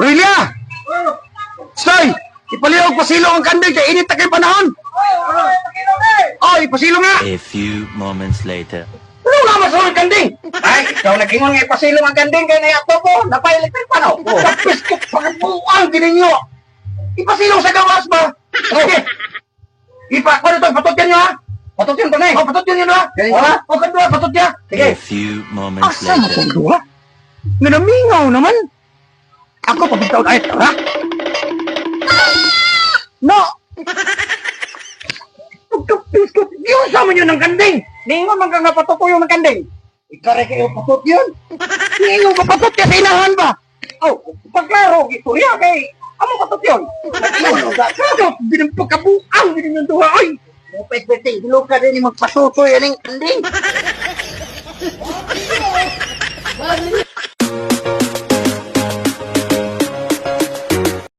Rilya! Stoy! Ipalihog pasilong ang kandil kay init na kay panahon! Oh, ipasilong nga! A few moments later. Ano nga masulong ang kanding? Ay, ikaw nag-ingon nga ipasilong ang kanding kay naiato ko. Napailikpik pa no? Oh. Tapos ko pagbuang gininyo! Ipasilong sa gawas ba? Sige! Ipa, ano to? Patot yan nyo ha? Patot yan to na eh. Oh, patot yan yun ha? Ha? O, kadua, patot yan. Sige. A few moments Asa mo later. kong duha? Nga namingaw naman. Ako pabitaw na ito, ha? No! Pagkapis ko, yun sa yun ng kanding. Ningon man ka nga patot ko yung ng kanding. Ikare kayo patot yun. Ningon ka patot yan inahan ba? Oh, pagklaro, istorya kay Amo patot yun. Ano ka? Ano? Binampagkabuang, binang duha. Ay! Pwede, dilo ka rin yung magpatutoy yan ng kanding.